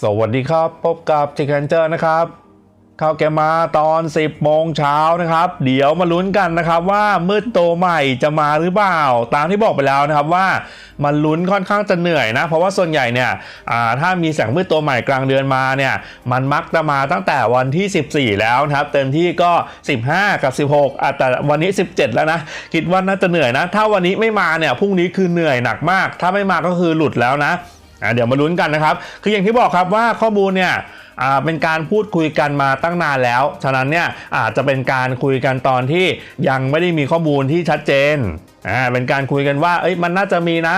สวัสดีครับ พบกับจิคันเจอร์นะครับเข้าแกมาตอน 10โมงเช้านะครับ เดี๋ยวมาลุ้นกันนะครับว่ามืดโตใหม่จะมาหรือเปล่า ตามที่บอกไปแล้วนะครับว่ามันลุ้นค่อนข้างจะเหนื่อยนะ เพราะว่าส่วนใหญ่เนี่ยถ้ามีแสงมืดตัวใหม่กลางเดือนมาเนี่ยมันมักจะมาตั้งแต่วันที่ 14 แล้วนะครับ เต็มที่ก็ 15 กับ 16อะแต่วันนี้ 17 แล้วนะ คิดว่าน่าจะเหนื่อยนะ ถ้าวันนี้ไม่มาเนี่ยพรุ่งนี้คือเหนื่อยหนักมาก ถ้าไม่มาก็คือหลุดแล้วนะ อะเดี๋ยวมาลุ้นกันนะครับ คืออย่างที่บอกครับว่าข้อมูลเนี่ยเป็นการพูดคุยกันมาตั้งนานแล้ว ฉะนั้นเนี่ยอาจจะเป็นการคุยกันตอนที่ยังไม่ได้มีข้อมูลที่ชัดเจนอ่าเป็นการคุยกันว่าเอ้ยมันน่าจะมีนะ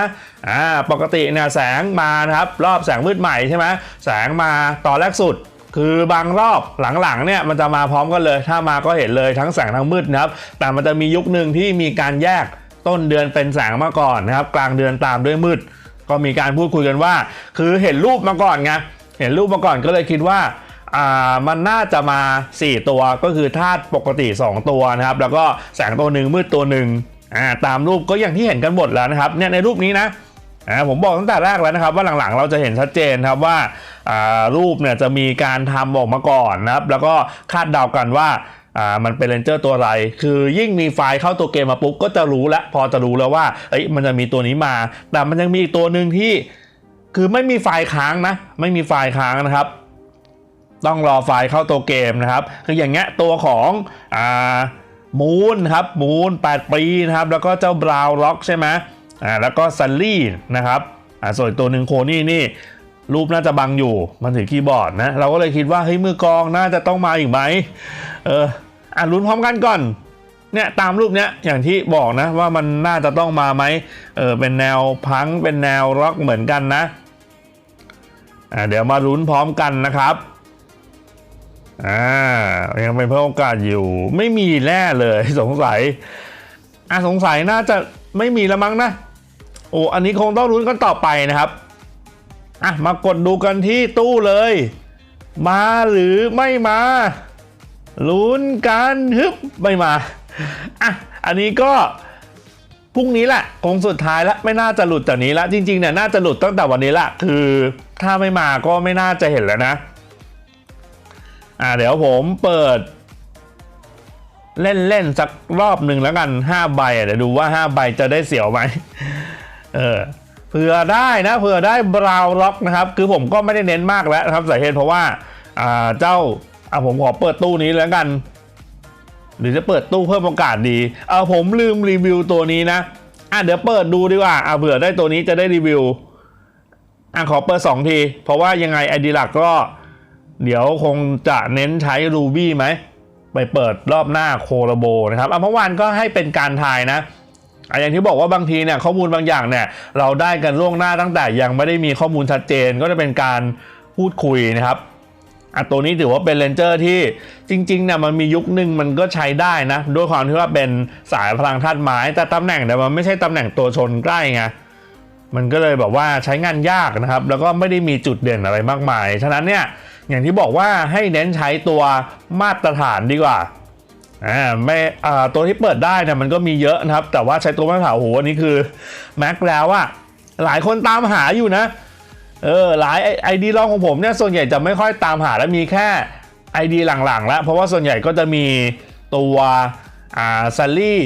อ่าปกติเนี่ยแสงมานะครับรอบแสงมืดใหม่ใช่ไหมแสงมาตอนแรกสุด คือบางรอบหลังๆเนี่ยมันจะมาพร้อมกันเลย ถ้ามาก็เห็นเลยทั้งแสงทั้งมืดนะครับ แต่มันจะมียุคหนึ่งที่มีการแยกต้นเดือนเป็นแสงมาก่อนนะครับ กลางเดือนตามด้วยมืด ก็มีการพูดคุยกันว่า คือเห็นรูปมาก่อนไงเห็นรูปมาก่อนก็เลยคิดว่าอ่ามันน่าจะมา 4 ตัวก็คือธาตุปกติ 2 ตัวนะครับ แล้วก็แสงตัวหนึ่งมืดตัวหนึ่งอ่าตามรูปก็อย่างที่เห็นกันหมดแล้วนะครับเนี่ยในรูปนี้นะอ่าผมบอกตั้งแต่แรกแล้วนะครับ ว่าหลังๆเราจะเห็นชัดเจนครับว่าอ่ารูปเนี่ยจะมีการทำออกมาก่อนนะครับ แล้วก็คาดเดากันว่า อ่ามันเป็นเลนเจอร์ตัวอะไร คือยิ่งมีไฟล์เข้าตัวเกมมาปุ๊บก็จะรู้แล้วพอจะรู้แล้วว่าเอ้ยมันจะมีตัวนี้มา แต่มันยังมีอีกตัวหนึ่งที่คือไม่มีไฟล์ค้างนะ ไม่มีไฟล์ค้างนะครับ ต้องรอไฟล์เข้าตัวเกมนะครับ คืออย่างเงี้ยตัวของอ่ามูนครับมูน8ปีนะครับ แล้วก็เจ้าบราวล็อกใช่ไหมอ่าแล้วก็ซันลี่นะครับอ่าส่วนตัวหนึ่งโคนี่นี่รูปน่าจะบังอยู่ มันถือคีย์บอร์ดนะ เราก็เลยคิดว่าเฮ้ยมือกองน่าจะต้องมาอีกไหมเออ อ่าลุ้นพร้อมกันก่อนเนี่ยตามรูปเนี้ยอย่างที่บอกนะว่ามันน่าจะต้องมาไหมเออเป็นแนวพังเป็นแนวร็อกเหมือนกันนะอ่าเดี๋ยวมาลุ้นพร้อมกันนะครับอ่ายังเป็นเพิ่มโอกาสอยู่ ไม่มีแน่เลยสงสัยอะสงสัยน่าจะไม่มีล้วมั้งนะโอ้อันนี้คงต้องลุ้นกันต่อไปนะครับอะมากดดูกันที่ตู้เลย มาหรือไม่มา ลุ้นกันฮึบไม่มาอะอันนี้ก็พรุ่งนี้แหละคงสุดท้ายแล้วไม่น่าจะหลุดจากนี้ละจริงๆเนี่ยน่าจะหลุดตั้งแต่วันนี้ละคือถ้าไม่มาก็ไม่น่าจะเห็นแล้วนะอ่าเดี๋ยวผมเปิด เล่นเล่นสักรอบหนึ่งแล้วกัน5ใบเดี๋ยวดูว่า 5 ใบจะได้เสียวไหมเออเผื่อได้นะเผื่อได้บราวล็อกนะครับ คือผมก็ไม่ได้เน้นมากแล้วนะครับสาเหตุเพราะว่าอ่าเจ้า อ่าผมขอเปิดตู้นี้แล้วกัน หรือจะเปิดตู้เพิ่มโอกาสดีเออผมลืมรีวิวตัวนี้นะอะเดี๋ยวเปิดดูดีกว่าอะเผื่อได้ตัวนี้จะได้รีวิวอะขอเปิดสองที เพราะว่ายังไงไอดีหลักก็ เดี๋ยวคงจะเน้นใช้ Ruby ไหม ไปเปิดรอบหน้าโคโลโบนะครับอะเมื่อวานก็ให้เป็นการทายนะอะอย่างที่บอกว่าบางทีเนี่ยข้อมูลบางอย่างเนี่ยเราได้กันล่วงหน้าตั้งแต่ยังไม่ได้มีข้อมูลชัดเจนก็จะเป็นการพูดคุยนะครับ อะตัวนี้ถือว่าเป็นเลนเจอร์ที่จริงๆเนี่ยมันมียุคหนึ่งมันก็ใช้ได้นะ ด้วยความที่ว่าเป็นสายพลังธาตุไม้ แต่ตำแหน่งเนี่ยมันไม่ใช่ตำแหน่งตัวชนใกล้ไงมันก็เลยแบบว่าใช้งานยากนะครับ แล้วก็ไม่ได้มีจุดเด่นอะไรมากมาย ฉะนั้นเนี่ยอย่างที่บอกว่าให้เน้นใช้ตัวมาตรฐานดีกว่าอ่าไม่อ่าตัวที่เปิดได้เนี่ยมันก็มีเยอะนะครับ แต่ว่าใช้ตัวมาตรฐานโอ้โหอันนี้คือแม็กแล้วอะหลายคนตามหาอยู่นะ เออหลายไอดีลองของผมเนี่ยส่วนใหญ่จะไม่ค่อยตามหาแล้วมีแค่ไอดีหลังๆ แล้ว เพราะว่าส่วนใหญ่ก็จะมีตัวอ่าซัลลี่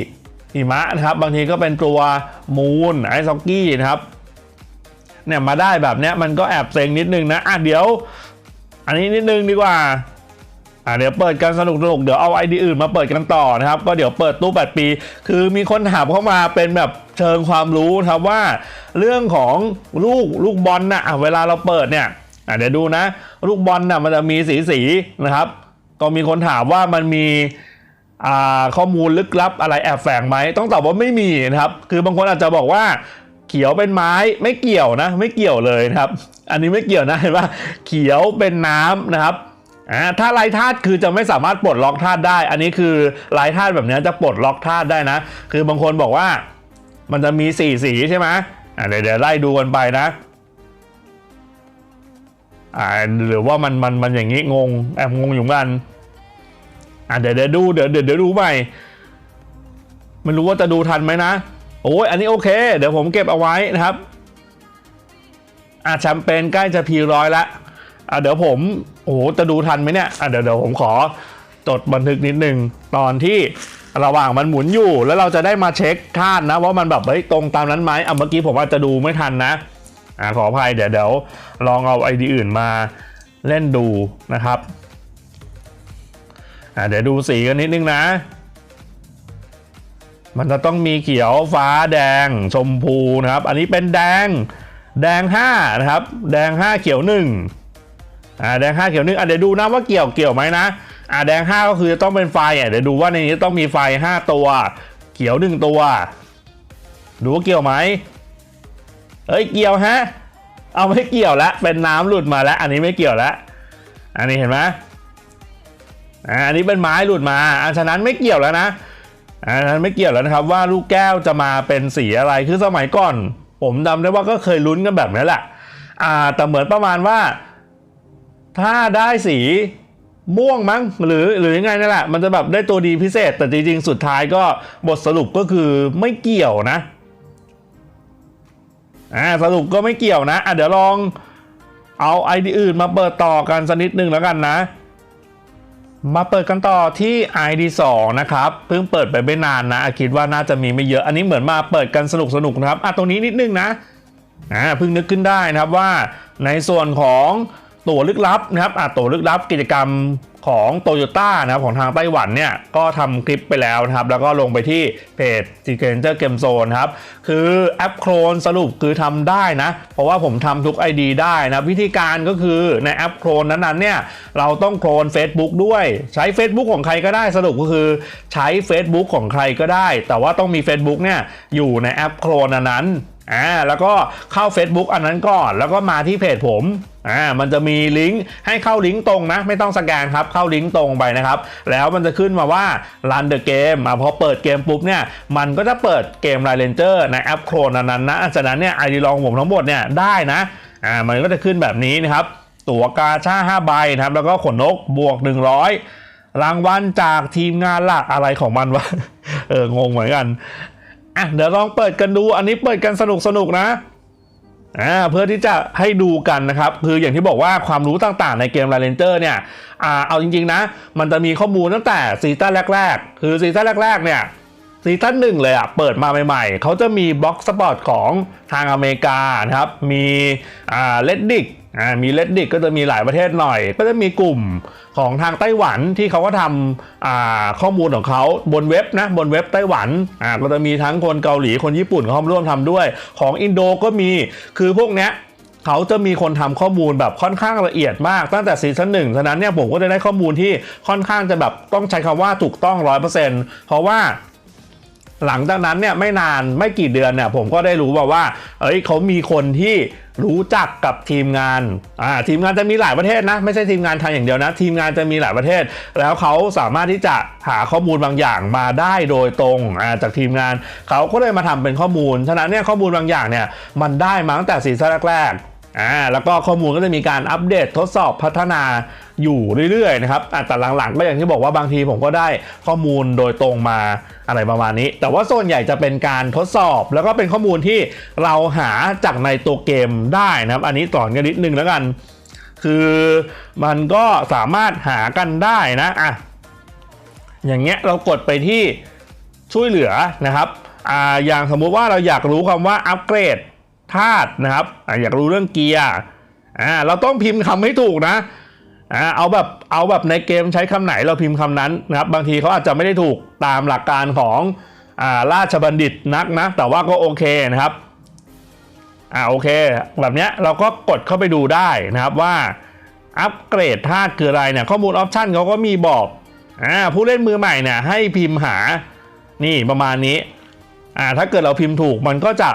หิมะนะครับ บางทีก็เป็นตัวมูนไอซ็อกกี้นะครับเนี่ยมาได้แบบเนี้ยมันก็แอบเซ็งนิดนึงนะอะเดี๋ยว อันนี้นิดนึงดีกว่า อะเดี๋ยวเปิดกันสนุกสนุกเดี๋ยวเอาไอดีอื่นมาเปิดกันต่อนะครับ ก็เดี๋ยวเปิดตู้ 8 ปี คือมีคนถามเข้ามาเป็นแบบเชิงความรู้ครับว่า เรื่องของลูกลูกบอลนะ่ะเวลาเราเปิดเนี่ยอะเดี๋ยวดูนะ ลูกบอลน่ะมันจะมีสีสีๆนะครับ ก็มีคนถามว่ามันมีข้อมูลลึกลับอะไรแอบแฝงไหมต้องตอบว่าไม่มีนะครับ คือบางคนอาจจะบอกว่าเขียวเป็นไม้ไม่เกี่ยวนะ ไม่เกี่ยวเลยนะครับ อันนี้ไม่เกี่ยวนะเห็นปะเขียวเป็นน้ำนะครับ อ่าถ้าลายธาตุคือจะไม่สามารถปลดล็อกธาตุได้ อันนี้คือลายธาตุแบบนี้จะปลดล็อกธาตุได้นะ คือบางคนบอกว่ามันจะมีสี่สีใช่ไหมอ่าเดี๋ยวเดี๋ยวไล่ดูกันไปนะอ่าหรือว่ามันมันมันอย่างนี้งงแอบงงอยู่เหมือนกันอะเดี๋ยวเดี๋ยวดูเดี๋ยวเดี๋ยวเดี๋ยวดูใหม่ไม่รู้ว่าจะดูทันไหมนะโอ้ยอันนี้โอเค เดี๋ยวผมเก็บเอาไว้นะครับอะแชมเปญใกล้จะพีร้อยละ อะเดี๋ยวผมโอ้โหจะดูทันไหมเนี่ยอะเดี๋ยวเดี๋ยวผมขอจดบันทึกนิดนึงตอนที่ระหว่างมันหมุนอยู่ แล้วเราจะได้มาเช็คคาดนะว่ามันแบบเฮ้ยตรงตามนั้นไหมอะเมื่อกี้ผมอาจจะดูไม่ทันนะอะขออภัยเดี๋ยวเดี๋ยวลองเอาไอดีอื่นมาเล่นดูนะครับอะเดี๋ยวดูสีกันนิดนึงนะ มันจะต้องมีเขียวฟ้าแดงชมพูนะครับ อันนี้เป็นแดงแดง 5 นะครับ แดง 5 เขียว 1 อ่าแดง5เขียว1อะเดี๋ยวดูนะว่าเกี่ยวเกี่ยวไหมนะอ่าแดง 5 ก็คือจะต้องเป็นไฟอะเดี๋ยวดูว่าในนี้ต้องมีไฟ 5 ตัว เขียว 1 ตัว ดูว่าเกี่ยวไหมเอ้ยเกี่ยวฮะเอาไม่เกี่ยวแล้วเป็นน้ำหลุดมาแล้ว อันนี้ไม่เกี่ยวแล้วอันนี้เห็นไหมอ่าอันนี้เป็นไม้หลุดมาอันฉะนั้นไม่เกี่ยวแล้วนะอันนั้นไม่เกี่ยวแล้วนะครับ ว่าลูกแก้วจะมาเป็นสีอะไรคือสมัยก่อน ผมจำได้ว่าก็เคยลุ้นกันแบบนี้แหละอ่าแต่เหมือนประมาณว่า ถ้าได้สีม่วงมั้งหรือหรือยังไงนั่นแหละ มันจะแบบได้ตัวดีพิเศษ แต่จริงๆ สุดท้ายก็บทสรุปก็คือไม่เกี่ยวนะอ่าสรุปก็ไม่เกี่ยวนะอะเดี๋ยวลองเอาไอดีอื่นมาเปิดต่อกันสักนิดนึงแล้วกันนะ มาเปิดกันต่อที่ ID 2นะครับ เพิ่งเปิดไปไม่นานนะคิดว่าน่าจะมีไม่เยอะ อันนี้เหมือนมาเปิดกันสนุกสนุกๆนะครับอะตรงนี้นิดนึงนะอ่าเพิ่งนึกขึ้นได้นะครับว่าในส่วนของ ตั๋วลึกลับนะครับอะตั๋วลึกลับกิจกรรมของโตโยต้านะครับของทางไต้หวันเนี่ยก็ทำคลิปไปแล้วนะครับ แล้วก็ลงไปที่เพจ s e q u e n c e r Game Zone ครับ คือแอปโครนสรุปคือทำได้นะ เพราะว่าผมทำทุก ID ได้นะวิธีการก็คือในแอปโครนนั้นๆเนี่ยเราต้องโครน Facebook ด้วย ใช้ Facebook ของใครก็ได้สรุปก็คือใช้ Facebook ของใครก็ได้ แต่ว่าต้องมี Facebook เนี่ยอยู่ในแอปโครนอันนั้นอ่าแล้วก็เข้า Facebook อันนั้นก่อน แล้วก็มาที่เพจผมอ่ามันจะมีลิงก์ให้เข้าลิงก์ตรงนะ ไม่ต้องสแกนครับเข้าลิงก์ตรงไปนะครับ แล้วมันจะขึ้นมาว่า run the game อะพอเปิดเกมปุ๊บเนี่ยมันก็จะเปิดเกม r i เ e n g e r ในแอปโครนนั้นนะจากนั้นเนี่ยไอดีลองผมทั้งหมดเนี่ยได้นะอ่ามันก็จะขึ้นแบบนี้นะครับ ตั๋วกาชา5ใบนะครับ แล้วก็ขนนกบวก 100 รางวัลจากทีมงานหลักอะไรของมันวะเอองงเหมือนกันอะเดี๋ยวลองเปิดกันดูอันนี้เปิดกันสนุกสนุกนะ อ่าเพื่อที่จะให้ดูกันนะครับ คืออย่างที่บอกว่าความรู้ต่างๆในเกม r า e n g e r เนี่ยอ่าเอาจริงๆนะ มันจะมีข้อมูลตั้งแต่ซีซั่นแรก ๆ คือซีซั่นแรก ๆ เนี่ยซีซั่นหนึ่งเลยอะเปิดมาใหม่ๆ เขาจะมีบล็อกสปอร์ตของทางอเมริกานะครับ มีอ่าเลดดิก อ่ามีเลดดิกก็จะมีหลายประเทศหน่อย ก็จะมีกลุ่มของทางไต้หวันที่เขาก็ทำอ่าข้อมูลของเขาบนเว็บนะบนเว็บไต้หวันอ่าก็จะมีทั้งคนเกาหลีคนญี่ปุ่นเขาร่วมทำด้วย ของอินโดก็มีคือพวกเนี้ยเขาจะมีคนทำข้อมูลแบบค่อนข้างละเอียดมากตั้งแต่ซีซั่นหนึ่งฉะนั้นเนี่ยผมก็จะได้ข้อมูลที่ค่อนข้างจะแบบต้องใช้คำว่าถูกต้องร้อยเปอร์เซ็นต์เพราะว่าหลังจากนั้นเนี่ยไม่นานไม่กี่เดือนเนี่ยผมก็ได้รู้ว่าว่า เอ้ยเขามีคนที่ รู้จักกับทีมงานอ่าทีมงานจะมีหลายประเทศนะ ไม่ใช่ทีมงานไทยอย่างเดียวนะ ทีมงานจะมีหลายประเทศ แล้วเขาสามารถที่จะหาข้อมูลบางอย่างมาได้โดยตรงอ่าจากทีมงานเขาก็เลยมาทำเป็นข้อมูล ฉะนั้นเนี่ยข้อมูลบางอย่างเนี่ยมันได้มาตั้งแต่ซีซั่นแรก อ่าแล้วก็ข้อมูลก็จะมีการอัปเดตทดสอบพัฒนาอยู่เรื่อยๆนะครับแต่หลังๆก็อย่างที่บอกว่าบางทีผมก็ได้ข้อมูลโดยตรงมาอะไรประมาณนี้ แต่ว่าส่วนใหญ่จะเป็นการทดสอบ แล้วก็เป็นข้อมูลที่เราหาจากในตัวเกมได้นะครับ อันนี้สอนกันนิดนึงแล้วกัน คือมันก็สามารถหากันได้นะอะอย่างเงี้ยเรากดไปที่ช่วยเหลือนะครับอ่าอย่างสมมุติว่าเราอยากรู้คำว่าอัปเกรด ธาตุนะครับออยากรู้เรื่องเกียร์อ่าเราต้องพิมพ์คำให้ถูกนะอ่าเอาแบบเอาแบบในเกมใช้คำไหนเราพิมพ์คำนั้นนะครับบางทีเขาอาจจะไม่ได้ถูกตามหลักการของอ่าราชบัณฑิตนักนะ แต่ว่าก็โอเคนะครับอ่าโอเค แบบเนี้ยเราก็กดเข้าไปดูได้นะครับว่าอัปเกรดธาตุคืออะไรเนี่ยข้อมูลออปชันเขาก็มีบอกอ่าผู้เล่นมือใหม่เนี่ยให้พิมพ์หานี่ประมาณนี้อ่าถ้าเกิดเราพิมพ์ถูกมันก็จะ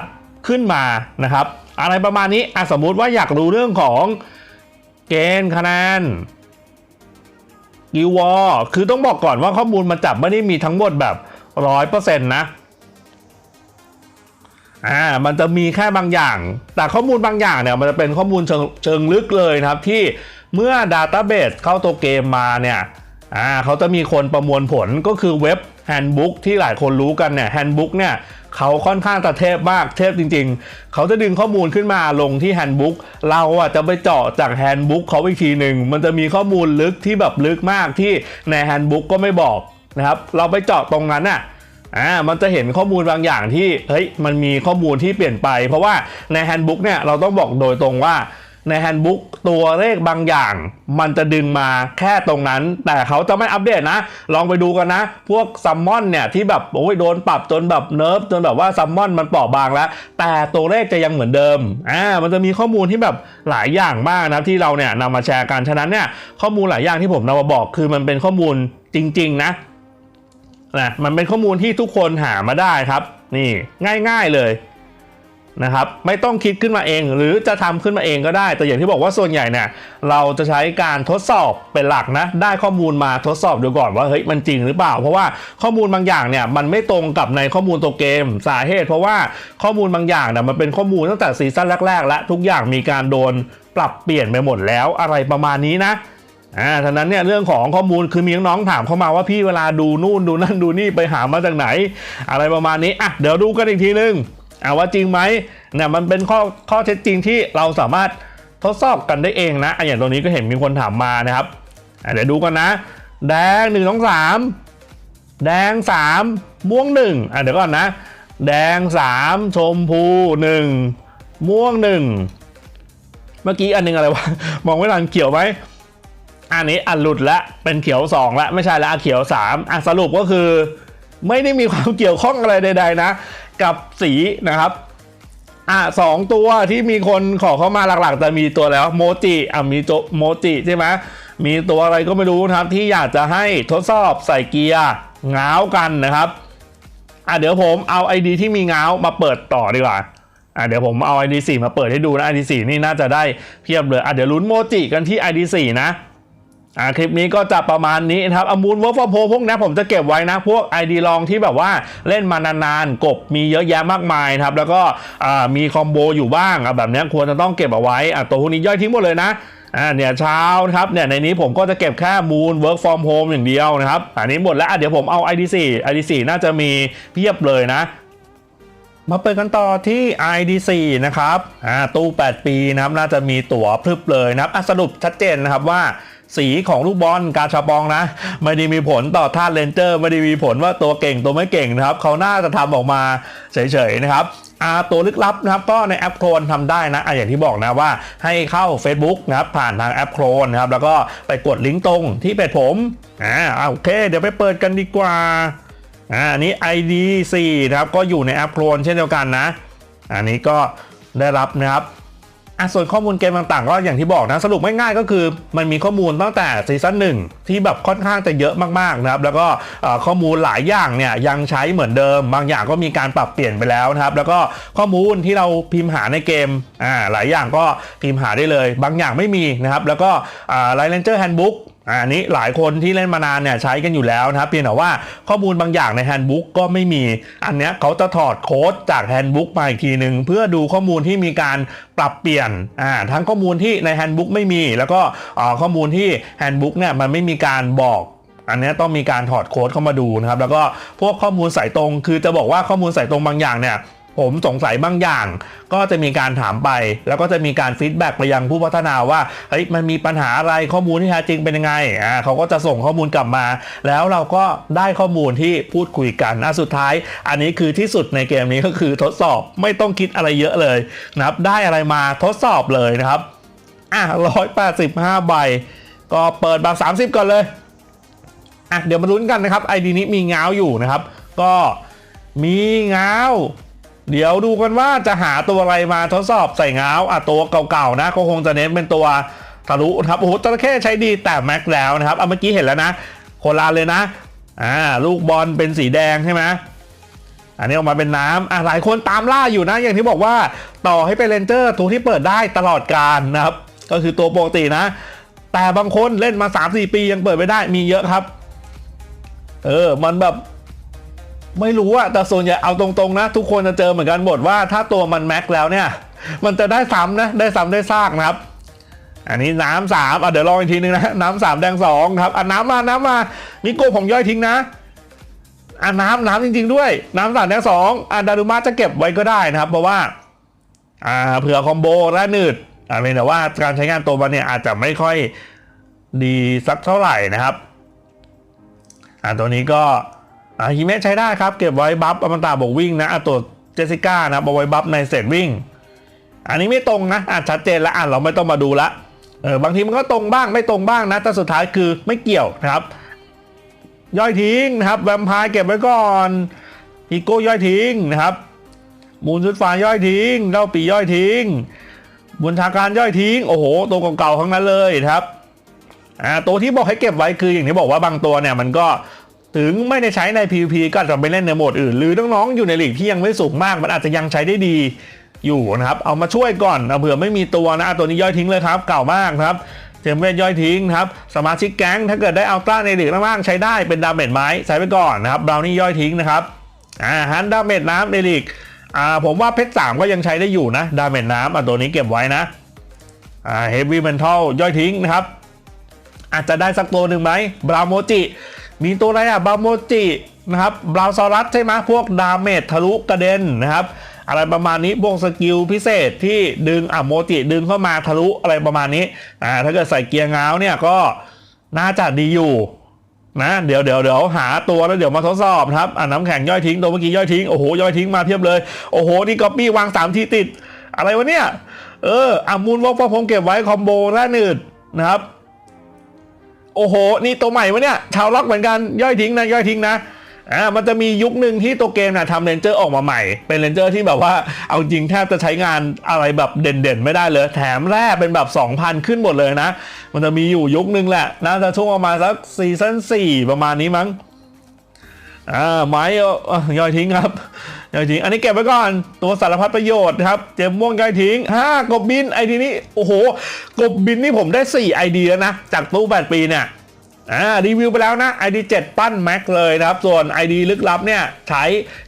ขึ้นมานะครับ อะไรประมาณนี้อะสมมุติว่าอยากรู้เรื่องของเกณฑ์คะแนนกิวอคือต้องบอกก่อนว่าข้อมูลมันจับไม่ได้มีทั้งหมดแบบร้อยเปอร์เซ็นต์นะอ่ามันจะมีแค่บางอย่าง แต่ข้อมูลบางอย่างเนี่ยมันจะเป็นข้อมูลเชิงเชิงลึกเลยนะครับ ที่เมื่อ Database เข้าตัวเกมมาเนี่ยอ่าเขาจะมีคนประมวลผลก็คือเว็บ Handbook ที่หลายคนรู้กันเนี่ย Handbook เนี่ย เขาค่อนข้างตะเทพมากเทพจริง ๆ เขาจะดึงข้อมูลขึ้นมาลงที่แฮนด์บุ๊กเราอะจะไปเจาะจากแฮนด์บุ๊กเขาอีกทีหนึ่งมันจะมีข้อมูลลึกที่แบบลึกมากที่ในแฮนด์บุ๊กก็ไม่บอกนะครับ เราไปเจาะตรงนั้นอะอ่ามันจะเห็นข้อมูลบางอย่างที่เฮ้ยมันมีข้อมูลที่เปลี่ยนไป เพราะว่าในแฮนด์บุ๊กเนี่ยเราต้องบอกโดยตรงว่า ในแฮนด์บุ๊กตัวเลขบางอย่าง มันจะดึงมาแค่ตรงนั้น แต่เขาจะไม่อัปเดตนะ ลองไปดูกันนะ พวกซัมมอนเนี่ยที่แบบโอ้ยโดนปรับจนแบบเนิร์ฟจนแบบว่าซัมมอนมันเปราะบางแล้ว แต่ตัวเลขจะยังเหมือนเดิมอ่ามันจะมีข้อมูลที่แบบหลายอย่างมากนะที่เราเนี่ยนำมาแชร์กันฉะนั้นเนี่ยข้อมูลหลายอย่างที่ผมนำมาบอกคือมันเป็นข้อมูลจริง ๆ นะนะมันเป็นข้อมูลที่ทุกคนหามาได้ครับ นี่ง่าย ๆเลย นะครับไม่ต้องคิดขึ้นมาเอง หรือจะทำขึ้นมาเองก็ได้ แต่อย่างที่บอกว่าส่วนใหญ่เนี่ยเราจะใช้การทดสอบเป็นหลักนะ ได้ข้อมูลมาทดสอบดูก่อนว่าเฮ้ยมันจริงหรือเปล่า เพราะว่าข้อมูลบางอย่างเนี่ยมันไม่ตรงกับในข้อมูลตัวเกม สาเหตุ เพราะว่าข้อมูลบางอย่างเนี่ยมันเป็นข้อมูลตั้งแต่ซีซั่นแรก ๆ และทุกอย่างมีการโดนปรับเปลี่ยนไปหมดแล้วอะไรประมาณนี้นะอ่าฉะนั้นเนี่ยเรื่องของข้อมูลคือมีน้องๆถามเข้ามาว่าพี่เวลาดูนู่นดูนั่นดูนี่ไปหามาจากไหน อะไรประมาณนี้อะเดี๋ยวดูกันอีกทีนึง อ่าว่าจริงไหมเนี่ยมันเป็นข้อข้อเท็จจริงที่เราสามารถทดสอบกันได้เองนะอะอย่างตรงนี้ก็เห็นมีคนถามมานะครับอะเดี๋ยวดูกันนะ แดงหนึ่งสองสามแดงสามม่วงหนึ่งอะเดี๋ยวก่อนนะ แดงสามชมพูหนึ่งม่วงหนึ่งเมื่อกี้อันหนึงอะไรวะ มองไม่ทันเกี่ยวไหมอันนี้อันหลุดละเป็นเขียว 2 ละไม่ใช่ละเขียว 3อะสรุปก็คือ ไม่ได้มีความเกี่ยวข้องอะไรใด ๆ นะ กับสีนะครับอะสองตัวที่มีคนขอเข้ามาหลักๆแต่มีตัวแล้วโมจิอะมีโจโมจิใช่ไหมมีตัวอะไรก็ไม่รู้นะครับ ที่อยากจะให้ทดสอบใส่เกียร์ง้าวกันนะครับอะเดี๋ยวผมเอา ID ที่มีง้าวมาเปิดต่อดีกว่าอะเดี๋ยวผมเอา ID 4 มาเปิดให้ดูนะ ID 4 นี่น่าจะได้เพียบเลยอะเดี๋ยวลุ้นโมจิกันที่ ID 4 นะ อ่าคลิปนี้ก็จะประมาณนี้นะครับอมูลเวิร์กฟอร์โพวกนี้ผมจะเก็บไว้นะ พวก ID ลองที่แบบว่าเล่นมานานๆ กบมีเยอะแยะมากมายครับแล้วก็อ่ามีคอมโบอยู่บ้างอะแบบนี้ควรจะต้องเก็บเอาไว้อะตัวพวกนี้ย่อยทิ้งหมดเลยนะอ่าเนี่ยเช้านะครับเนี่ยในนี้ผมก็จะเก็บแค่มูล work from home อย่างเดียวนะครับ อันนี้หมดแล้วเดี๋ยวผมเอา ID 4 ID 4 น่าจะมีเพียบเลยนะ มาเปิดกันต่อที่ ID4 นะครับอ่าตู้ 8 ปีนะครับน่าจะมีตั๋วพรึบเลยนะครับอะสรุปชัดเจนนะครับว่า สีของลูกบอลกาชาปองนะ ไม่ได้มีผลต่อท่าเลนเจอร์ ไม่ได้มีผลว่าตัวเก่งตัวไม่เก่งนะครับ เขาน่าจะทำออกมาเฉยๆนะครับอาตัวลึกลับนะครับก็ในแอปโครนทำได้นะออย่างที่บอกนะว่าให้เข้า Facebook นะครับผ่านทางแอปโครนนะครับแล้วก็ไปกดลิงก์ตรงที่เพจผมอ่าโอเค เดี๋ยวไปเปิดกันดีกว่าอ่าอันนี้ ID 4นะครับก็อยู่ในแอปโครนเช่นเดียวกันนะ อันนี้ก็ได้รับนะครับ อะส่วนข้อมูลเกมต่างๆ ก็อย่างที่บอกนะสรุปง่ายๆก็คือ มันมีข้อมูลตั้งแต่ซีซั่นหนึ่งที่แบบค่อนข้างจะเยอะมากๆนะครับแล้วก็ข้อมูลหลายอย่างเนี่ยยังใช้เหมือนเดิม บางอย่างก็มีการปรับเปลี่ยนไปแล้วนะครับแล้วก็ข้อมูลที่เราพิมพ์หาในเกมอ่าหลายอย่างก็พิมพ์หาได้เลย บางอย่างไม่มีนะครับแล้วก็ไลเลนเจอร์แฮนด์บุ๊ก อันนี้หลายคนที่เล่นมานานเนี่ยใช้กันอยู่แล้วนะครับเพียงแต่ว่าข้อมูลบางอย่างในแฮนด์บุ๊กก็ไม่มี อันเนี้ยเขาจะถอดโค้ดจากแฮนด์บุ๊กมาอีกทีหนึ่งเพื่อดูข้อมูลที่มีการปรับเปลี่ยนอ่าทั้งข้อมูลที่ในแฮนด์บุ๊กไม่มี แล้วก็อ่าข้อมูลที่แฮนด์บุ๊กเนี่ยมันไม่มีการบอกอันนี้ต้องมีการถอดโค้ดเข้ามาดูนะครับ แล้วก็พวกข้อมูลสายตรง คือจะบอกว่าข้อมูลสายตรงบางอย่างเนี่ย ผมสงสัยบางอย่าง ก็จะมีการถามไป แล้วก็จะมีการฟีดแบ็กไปยังผู้พัฒนาว่าเฮ้ยมันมีปัญหาอะไรข้อมูลที่แท้จริงเป็นยังไงอ่าเขาก็จะส่งข้อมูลกลับมา แล้วเราก็ได้ข้อมูลที่พูดคุยกันอะสุดท้าย อันนี้คือที่สุดในเกมนี้ก็คือทดสอบไม่ต้องคิดอะไรเยอะเลยนะครับได้อะไรมาทดสอบเลยนะครับอะร้อยแปดสิบห้าใบ ก็เปิดแบบ30ก่อนเลยอะเดี๋ยวมาลุ้นกันนะครับไอดีนี้มีง้าวอยู่นะครับ ก็มีง้าว เดี๋ยวดูกันว่าจะหาตัวอะไรมาทดสอบใส่เงาอะตัวเก่าๆนะก็คงจะเน้นเป็นตัวทะลุครับโอ้โหจระเข้ใช้ดีแต่แม็กแล้วนะครับอะเมื่อกี้เห็นแล้วนะโคนลาเลยนะอ่าลูกบอลเป็นสีแดงใช่ไหมอันนี้ออกมาเป็นน้ำอะหลายคนตามล่าอยู่นะอย่างที่บอกว่าต่อให้เป็นเลนเจอร์ตัวที่เปิดได้ตลอดการนะครับ ก็คือตัวปกตินะ แต่บางคนเล่นมา 3-4 ปียังเปิดไม่ได้มีเยอะครับ เออมันแบบ ไม่รู้อะแต่ส่วนใหญ่เอาตรงๆนะ ทุกคนจะเจอเหมือนกันหมดว่าถ้าตัวมันแม็กแล้วเนี่ย มันจะได้ซ้ำนะได้ซ้ำได้ซากนะครับ อันนี้น้ำสามอะเดี๋ยวลองอีกทีนึงนะน้ำสามแดงสองครับอะน้ำมาน้ำมามิโกะผมย่อยทิ้งนะอ่าน้ำน้ำจริง ๆ ด้วย น้ำสามแดงสองอ่าดารุมะจะเก็บไว้ก็ได้นะครับ เพราะว่าอ่าเผื่อคอมโบและหนืดอ่าเป็นแต่ว่าการใช้งานตัวมันเนี่ยอาจจะไม่ค่อยดีสักเท่าไหร่นะครับอ่าตัวนี้ก็ อ่าฮิเมะใช้ได้ครับ เก็บไว้บัฟอมตะบวกวิ่งนะอ่าตัวเจสสิก้านะบเอาไว้บัฟในเซตวิ่ง อันนี้ไม่ตรงนะอะชัดเจนแล้วอะเราไม่ต้องมาดูละเออบางทีมันก็ตรงบ้างไม่ตรงบ้างนะแต่สุดท้ายคือไม่เกี่ยวนะครับ ย่อยทิ้งนะครับแวมไพร์เก็บไว้ก่อนฮิโก้ย่อยทิ้งนะครับมูลชุดฟ้าย่อยทิ้งเล่าปีย่อยทิ้งบุญชาการย่อยทิ้งโอ้โหตัวเก่าๆทั้งนั้นเลยครับอ่าตัวที่บอกให้เก็บไว้คืออย่างที่บอกว่าบางตัวเนี่ยมันก็ ถึงไม่ได้ใช้ใน PVP ก็อาจจะไปเล่นในโหมดอื่น หรือน้องๆอยู่ในหลีกที่ยังไม่สูงมาก มันอาจจะยังใช้ได้ดีอยู่นะครับ เอามาช่วยก่อนเอาเผื่อไม่มีตัวนะตัวนี้ย่อยทิ้งเลยครับ เก่ามากครับเทมเวทย่อยทิ้งครับ สมาชิกแก๊งถ้าเกิดได้อัลตร้าในหลีกล่างๆใช้ได้เป็นดาเมจไม้ใช้ไปก่อนนะครับบราวนี่ย่อยทิ้งนะครับอ่าฮันดาเมจน้ำในหลีกอ่าผมว่าเพชรสามก็ยังใช้ได้อยู่นะดาเมจน้ำอะตัวนี้เก็บไว้นะอ่าเฮฟวี่เมนทัลย่อยทิ้งนะครับอาจจะได้สักตัวหนึ่งไหมบราโมจิ มีตัวอะไรอะบราโมจินะครับบราวซอรัสใช่ไหมพวกดาเมจทะลุกระเด็นนะครับอะไรประมาณนี้พวกสกิลพิเศษที่ดึงอะโมจิดึงเข้ามาทะลุอะไรประมาณนี้อ่าถ้าเกิดใส่เกียร์ง้าวเนี่ยก็น่าจะดีอยู่นะเดี๋ยวเดี๋ยวเดี๋ยวหาตัวแล้วเดี๋ยวมาทดสอบครับอ่าน้ำแข็งย่อยทิ้งตัวเมื่อกี้ย่อยทิ้งโอ้โหย่อยทิ้งมาเพียบเลยโอ้โหนี่ก๊อปปี้วางสามทีติด อะไรวะเนี่ยเอออะมูลวอล์กผมเก็บไว้คอมโบแร่นืดนะครับ โอ้โห นี่ตัวใหม่วะเนี่ย ชาวล็อกเหมือนกัน ย่อยทิ้งนะ ย่อยทิ้งนะ อ่า มันจะมียุคหนึ่งที่ตัวเกมนะทำเรนเจอร์ออกมาใหม่ เป็นเรนเจอร์ที่แบบว่า เอาจริงแทบจะใช้งานอะไรแบบเด่นๆ ไม่ได้เลย แถมแร่เป็นแบบ 2,000 ขึ้นหมดเลยนะ มันจะมีอยู่ยุคหนึ่งแหละ น่าจะช่วงประมาณสักซีซั่น4ประมาณนี้มั้ง อ่า ไม้ย่อยทิ้งครับ ย่อยทิ้งอันนี้เก็บไว้ก่อนตัวสารพัดประโยชน์นะครับ เจมม่วงย่อยทิ้งห้ากบบินไอทีนี้ โอ้โห กบบินนี่ผมได้4ไอเดียนะ จากตู้ 8 ปีเนี่ยอ่ารีวิวไปแล้วนะ ID 7 ปั้นแม็กเลยนะครับ ส่วน ID ลึกลับเนี่ย ใช้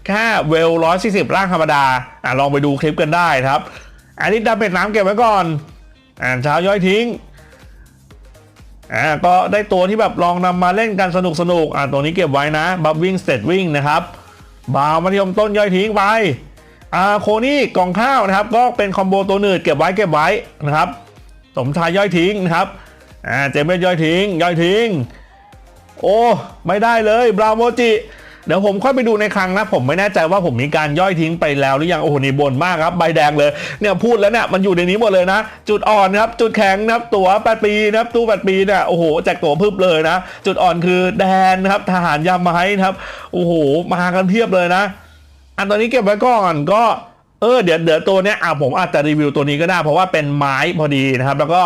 แค่เวล140ร่างธรรมดาอ่าลองไปดูคลิปกันได้ครับ อันนี้ดาเมจน้ำเก็บไว้ก่อน อ่านเช้าย่อยทิ้งอ่าก็ได้ตัวที่แบบลองนำมาเล่นกันสนุกสนุกอ่าตัวนี้เก็บไว้นะบัฟวิ่งสเตตวิ่งนะครับ บาวมัธยมต้นย่อยทิ้งไปอ่าโคนี่กล่องข้าวนะครับ ก็เป็นคอมโบตัวหนืดเก็บไว้เก็บไว้นะครับสมชายย่อยทิ้งนะครับอ่าเจมเบย่อยทิ้งย่อยทิ้ง โอ้ ไม่ได้เลยบราโมจิ เดี๋ยวผมค่อยไปดูในครั้งนะ ผมไม่แน่ใจว่าผมมีการย่อยทิ้งไปแล้วหรือยังโอ้โหนี่บนมากครับใบแดงเลยเนี่ยพูดแล้วเนี่ยมันอยู่ในนี้หมดเลยนะ จุดอ่อนนะครับจุดแข็งนะครับตัว8ปีนะครับตู้8ปีเนี่ยโอ้โหแจกตัวพึบเลยนะ จุดอ่อนคือแดนนะครับทหารยามไม้นะครับโอ้โหมากันเพียบเลยนะ อันตอนนี้เก็บไว้ก่อนก็เออเดี๋ยวเดี๋ยวตัวเนี้ยอะผมอาจจะรีวิวตัวนี้ก็ได้ เพราะว่าเป็นไม้พอดีนะครับ แล้วก็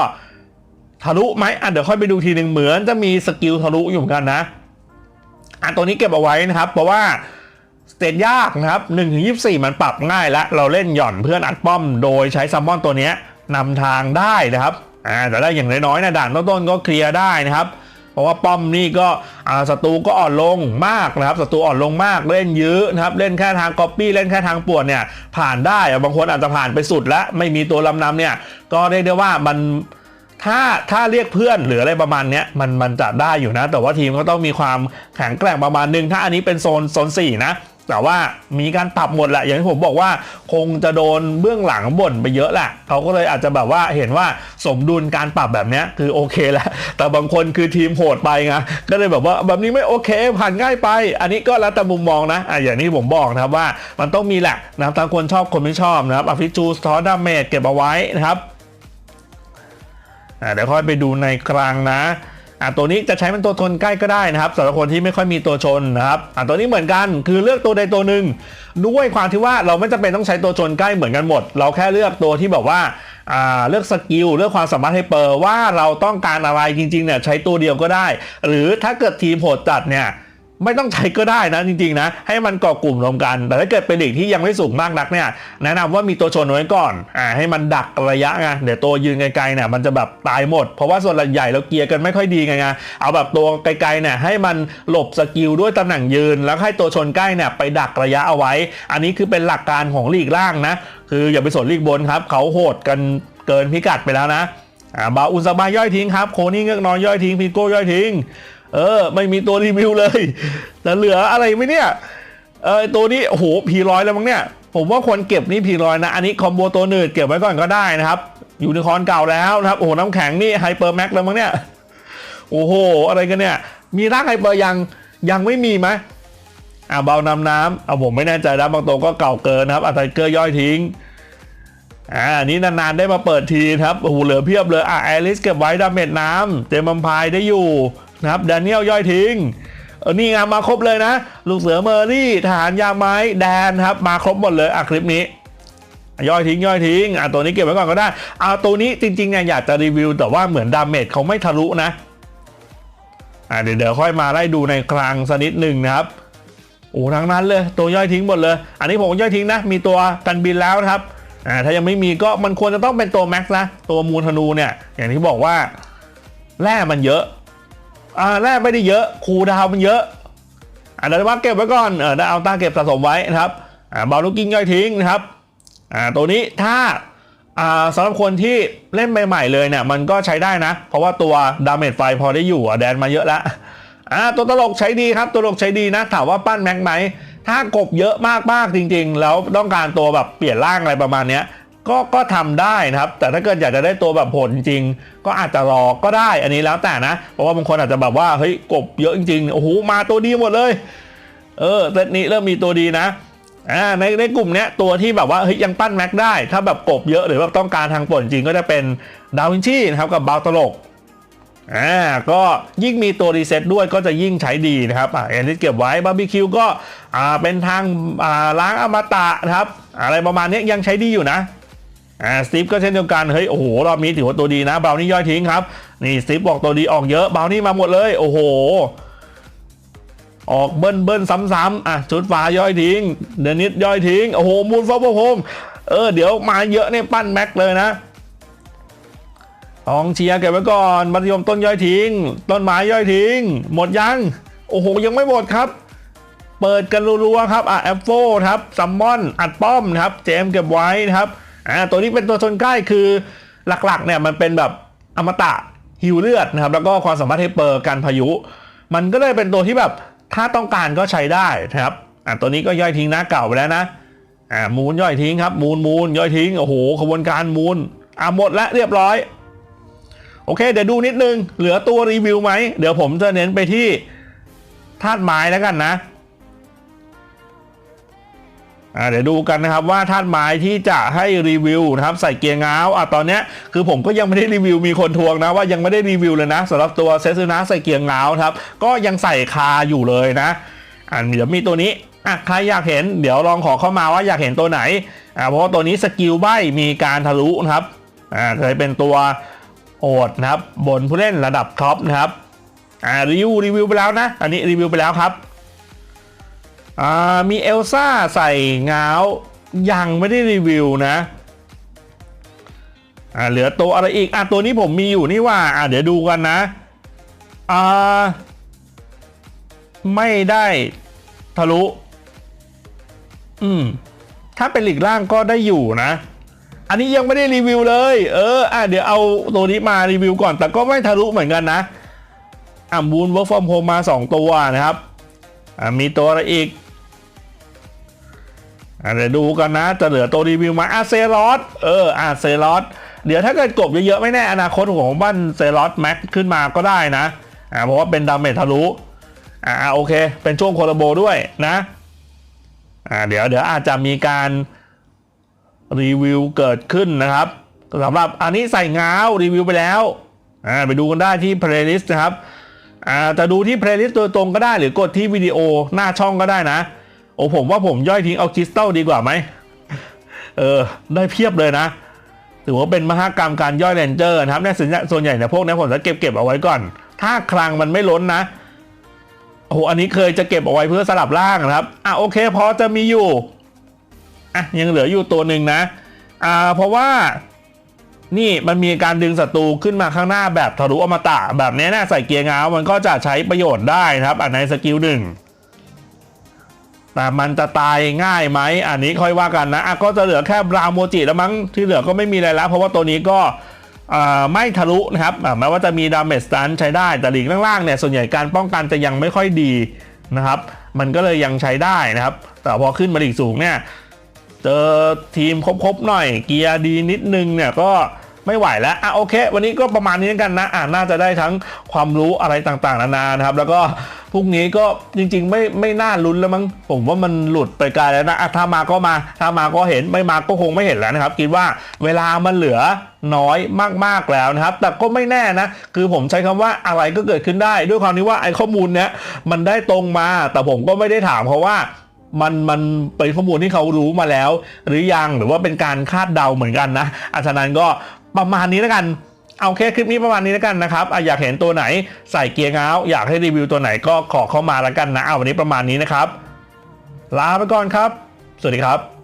ทะลุไหมอะเดี๋ยวค่อยไปดูทีหนึ่งเหมือนจะมีสกิลทะลุอยู่เหมือนกันนะ อะตัวนี้เก็บเอาไว้นะครับ เพราะว่าสเตจยากนะครับ1ถึง24มันปรับง่ายแล้วเราเล่นหย่อนเพื่อนอัดป้อม โดยใช้ซัมมอนตัวนี้นำทางได้นะครับอ่าแต่ได้อย่างน้อยๆนะด่านต้นๆก็เคลียร์ได้นะครับ เพราะว่าป้อมนี่ก็อ่าศัตรูก็อ่อนลงมากนะครับศัตรูอ่อนลงมากเล่นยื้อนะครับเล่นแค่ทางก๊อปปี้เล่นแค่ทางปวนเนี่ยผ่านได้บางคนอาจจะผ่านไปสุดแล้วไม่มีตัวลำนำเนี่ยก็เรียกได้ว่ามัน ถ้าถ้าเรียกเพื่อนหรืออะไรประมาณเนี้ยมันมันจะได้อยู่นะ แต่ว่าทีมก็ต้องมีความแข็งแกร่งประมาณหนึง ถ้าอันนี้เป็นโซนโซนสี่นะแต่ว่ามีการปรับหมดแหละอย่างที่ผมบอกว่าคงจะโดนเบื้องหลังบ่นไปเยอะแหละเขาก็เลยอาจจะแบบว่าเห็นว่าสมดุลการปรับแบบนี้คือโอเคแล้วแต่บางคนคือทีมโหดไปไงก็เลยแบบว่าแบบนี้ไม่โอเค ผ่านง่ายไป อันนี้ก็แล้วแต่มุมมองนะอะอย่างที่ผมบอกนะครับว่ามันต้องมีแหละนะครับทั้งคนชอบคนไม่ชอบนะครับอฟิจูสทอร์ดาเมจเก็บเอาไว้นะครับ เดี๋ยวค่อยไปดูในกลางนะอะตัวนี้จะใช้เป็นตัวชนใกล้ก็ได้นะครับสำหรับคนที่ไม่ค่อยมีตัวชนนะครับอะตัวนี้เหมือนกันคือเลือกตัวใดตัวหนึ่งด้วยความที่ว่าเราไม่จำเป็นต้องใช้ตัวชนใกล้เหมือนกันหมด เราแค่เลือกตัวที่แบบว่าอ่าเลือกสกิลเลือกความสามารถให้เปอร์ว่าเราต้องการอะไรจริงๆเนี่ยใช้ตัวเดียวก็ได้ หรือถ้าเกิดทีมโหดจัดเนี่ย ไม่ต้องใช้ก็ได้นะจริงๆนะให้มันเกาะกลุ่มรวมกัน แต่ถ้าเกิดเป็นเด็กที่ยังไม่สูงมากนักเนี่ยแนะนำว่ามีตัวชนไว้ก่อนอ่าให้มันดักระยะไงเดี๋ยวตัวยืนไกลๆเนี่ยมันจะแบบตายหมด เพราะว่าส่วนใหญ่เราเกียร์กันไม่ค่อยดีไงไงเอาแบบตัวไกลๆเนี่ยให้มันหลบสกิลด้วยตำแหน่งยืน แล้วให้ตัวชนใกล้เนี่ยไปดักระยะเอาไว้ อันนี้คือเป็นหลักการของลีกล่างนะคืออย่าไปสนลีกบนครับเขาโหดกันเกินพิกัดไปแล้วนะอ่าบาอุนซาบาย่อยทิ้งครับโคนี่เงือกน้อยย่อยทิ้งพีโก้ย่อยทิ้ง เออ ไม่มีตัวรีวิวเลยแต่เหลืออะไรไหมเนี่ย เออตัวนี้โอ้โหพีร้อยแล้วมั้งเนี่ย ผมว่าควรเก็บนี่พีร้อยนะ อันนี้คอมโบตัวหนืดเก็บไว้ก่อนก็ได้นะครับยูนิคอร์นเก่าแล้วนะครับ โอ้โหน้ำแข็งนี่ไฮเปอร์แม็กแล้วมั้งเนี่ย โอ้โห อะไรกันเนี่ย มีร่างไฮเปอร์ยังยังไม่มีไหมอ่าเบานำน้ำเอาผมไม่แน่ใจนะบางตัวก็เก่าเกินนะครับอัตไทเกอร์ย่อยทิ้งอ่าอันนี้นานๆได้มาเปิดทีนะครับโอ้โหเหลือเพียบเลยอะแอลิสเก็บไว้ดาเมจน้ำเจมัมพายได้อยู่ นะครับแดเนียลย่อยทิ้งเออนี่ไงมาครบเลยนะ ลูกเสือเมอรี่ทหารยาไม้แดนครับ มาครบหมดเลยอะคลิปนี้ ย่อยทิ้งย่อยทิ้งอะตัวนี้เก็บไว้ก่อนก็ได้อะตัวนี้จริงๆเนี่ยอยากจะรีวิวแต่ว่าเหมือนดาเมจเขาไม่ทะลุนะอะเดี๋ยวเดี๋ยวค่อยมาไล่ดูในคลังสักนิดหนึ่งนะครับโอ้ทั้งนั้นเลยตัวย่อยทิ้งหมดเลย อันนี้ผมย่อยทิ้งนะ มีตัวกันบินแล้วนะครับอ่าถ้ายังไม่มีก็มันควรจะต้องเป็นตัวแม็กซ์นะตัวมูลธนูเนี่ย อย่างที่บอกว่าแร่มันเยอะ อ่าแร่ไม่ได้เยอะคูดาวมันเยอะอ่าเดี๋ยวมาเก็บไว้ก่อนเออได้เอาตาเก็บสะสมไว้นะครับอ่าบอลลูกกิ้งย่อยทิ้งนะครับอ่าตัวนี้ถ้าอ่าสำหรับคนที่เล่นใหม่ๆเลยเนี่ยมันก็ใช้ได้นะ เพราะว่าตัวดาเมจไฟพอได้อยู่อะแดนมาเยอะแล้วอ่าตัวตลกใช้ดีครับตัวตลกใช้ดีนะ ถามว่าปั้นแม็กไหมถ้ากบเยอะมากๆจริง ๆ แล้วต้องการตัวแบบเปลี่ยนร่างอะไรประมาณเนี้ย ก็ก็ทำได้นะครับ แต่ถ้าเกิดอยากจะได้ตัวแบบผลจริง ก็อาจจะรอก็ได้อันนี้แล้วแต่นะ เพราะว่าบางคนอาจจะแบบว่าเฮ้ยกบเยอะจริงๆโอ้โหมาตัวดีหมดเลย เออเซตนี้เริ่มมีตัวดีนะอ่าในในกลุ่มเนี้ยตัวที่แบบว่าเฮ้ยยังปั้นแม็กได้ ถ้าแบบกบเยอะหรือว่าต้องการทางผลจริงก็จะเป็นดาวินชีนะครับกับบาวตลกอ่าก็ยิ่งมีตัวรีเซ็ตด้วยก็จะยิ่งใช้ดีนะครับอ่าอันนี้เก็บไว้บาร์บีคิวก็อ่าเป็นทางอ่าล้างอมตะนะครับ อะไรประมาณนี้ยังใช้ดีอยู่นะ อ่าสตีฟก็เช่นเดียวกัน เฮ้ย โอ้โห รอบนี้ถือว่าตัวดีนะเบลนี่ย่อยทิ้งครับ นี่สตีฟบอกตัวดีออกเยอะเบลนี่มาหมดเลย โอ้โห ออกเบิ้ลเบิ้ลซ้ำๆอะชุดฟ้าย่อยทิ้ง เดนิสย่อยทิ้ง โอ้โห มูลฟอร์โฮมเออ เดี๋ยวมาเยอะเนี่ยปั้นแม็กเลยนะกองเชียร์เก็บไว้ก่อนมัธยมต้นย่อยทิ้ง ต้นไม้ย่อยทิ้ง หมดยัง โอ้โห ยังไม่หมดครับ เปิดกันรัวๆครับ อะแอปโฟครับซัมมอน อัดป้อมครับ เจมเก็บไว้นะครับ อ่าตัวนี้เป็นตัวชนใกล้คือหลักๆเนี่ยมันเป็นแบบอมตะหิวเลือดนะครับแล้วก็ความสามารถให้เปิดกันพายุ มันก็เลยเป็นตัวที่แบบถ้าต้องการก็ใช้ได้นะครับอ่าตัวนี้ก็ย่อยทิ้งนะเก่าไปแล้วนะอ่ามูนย่อยทิ้งครับมูนมูนย่อยทิ้งโอ้โหขบวนการมูนอ่าหมดแล้วเรียบร้อยโอเค เดี๋ยวดูนิดนึงเหลือตัวรีวิวไหมเดี๋ยวผมจะเน้นไปที่ธาตุไม้แล้วกันนะ เดี๋ยวดูกันนะครับว่าธาตุไม้ที่จะให้รีวิวนะครับใส่เกียร์ง้าวอะตอนนี้คือผมก็ยังไม่ได้รีวิวมีคนทวงนะว่ายังไม่ได้รีวิวเลยนะสำหรับตัวเซซูนะใส่เกียร์ง้าวครับก็ยังใส่คาอยู่เลยนะอ่าเดี๋ยวมีตัวนี้อะใครอยากเห็นเดี๋ยวลองขอเข้ามาว่าอยากเห็นตัวไหนอ่าเพราะว่าตัวนี้สกิลใบมีการทะลุนะครับอ่าเคยเป็นตัวโอดนะครับบนผู้เล่นระดับท็อปนะครับอ่ารีวิวรีวิวไปแล้วนะ อันนี้รีวิวไปแล้วครับ อ่ามีเอลซ่าใส่งาวยังไม่ได้รีวิวนะอ่าเหลือตัวอะไรอีกอะตัวนี้ผมมีอยู่นี่ว่าอ่าเดี๋ยวดูกันนะอ่าไม่ได้ทะลุ อืม ถ้าเป็นหลีกล่างก็ได้อยู่นะ อันนี้ยังไม่ได้รีวิวเลย เออ อะ เดี๋ยวเอาตัวนี้มารีวิวก่อน แต่ก็ไม่ทะลุเหมือนกันนะอะบูนเวิร์กฟอร์มโฮมมา 2 ตัวนะครับ อะ มีตัวอะไรอีก อะเดี๋ยวดูกันนะ จะเหลือตัวรีวิวมาอะเซรอสเอออะเซรอสเดี๋ยวถ้าเกิดกบเยอะๆ ไม่แน่ อนาคตของบ้านเซรอสแม็กขึ้นมาก็ได้นะ อะเพราะว่าเป็นดาเมจทะลุอะโอเค เป็นช่วงโคลโบด้วยนะ อ่าเดี๋ยวเดี๋ยวอาจจะมีการรีวิวเกิดขึ้นนะครับสำหรับอันนี้ใส่งาวรีวิวไปแล้วอ่าไปดูกันได้ที่ playlist นะครับอ่าจะดูที่ playlist ตัวตรงก็ได้หรือกดที่วิดีโอหน้าช่องก็ได้นะ โอ้ผมว่าผมย่อยทิ้งเอาคริสตัลดีกว่าไหม เออ ได้เพียบเลยนะ ถือว่าเป็นมหากรรมการย่อยเรนเจอร์นะครับในส่วนใหญ่ส่วนใหญ่เนี่ยพวกนี้ผมจะเก็บเก็บเอาไว้ก่อน ถ้าคลังมันไม่ล้นนะ โอ้โห อันนี้เคยจะเก็บเอาไว้เพื่อสลับร่างนะครับ อะโอเคพอจะมีอยู่ อะยังเหลืออยู่ตัวหนึ่งนะ อ่า เพราะว่า นี่มันมีการดึงศัตรูขึ้นมาข้างหน้าแบบทะลุอมตะ แบบนี้นะใส่เกียร์ง้าวมันก็จะใช้ประโยชน์ได้นะครับ อันในสกิลหนึ่ง แต่มันจะตายง่ายไหมอันนี้ค่อยว่ากันนะอะก็จะเหลือแค่บราวโมจิแล้วมั้งที่เหลือก็ไม่มีอะไรแล้ว เพราะว่าตัวนี้ก็ไม่ทะลุนะครับแม้ว่าจะมีดาเมจสตันใช้ได้แต่หลีกล่างๆเนี่ยส่วนใหญ่การป้องกันจะยังไม่ค่อยดีนะครับ มันก็เลยยังใช้ได้นะครับ แต่พอขึ้นมาหลีกสูงเนี่ยเจอทีมครบๆหน่อยเกียร์ดีนิดนึงเนี่ยก็ ไม่ไหวแล้วอะโอเค วันนี้ก็ประมาณนี้กันนะอะน่าจะได้ทั้งความรู้อะไรต่างๆนานานะครับ แล้วก็พรุ่งนี้ก็จริง ๆ ไม่ไม่น่าลุ้นแล้วมั้งผมว่ามันหลุดไปไกลแล้วนะอะถ้ามาก็มาถ้ามาก็เห็นไม่มาก็คงไม่เห็นแล้วนะครับคิดว่าเวลามันเหลือน้อยมากๆแล้วนะครับ แต่ก็ไม่แน่นะ คือผมใช้คำว่าอะไรก็เกิดขึ้นได้ ด้วยความที่ว่าไอ้ข้อมูลเนี้ยมันได้ตรงมา แต่ผมก็ไม่ได้ถามเพราะว่ามันมันเป็นข้อมูลที่เขารู้มาแล้ว หรือยังหรือว่าเป็นการคาดเดาเหมือนกันนะอาฉะนั้นก็ ประมาณนี้แล้วกันเอาแค่คลิปนี้ประมาณนี้แล้วกันนะครับออยากเห็นตัวไหนใส่เกียร์ง้าว อยากให้รีวิวตัวไหนก็ขอเข้ามาแล้วกันนะ เอาวันนี้ประมาณนี้นะครับ ลาไปก่อนครับ สวัสดีครับ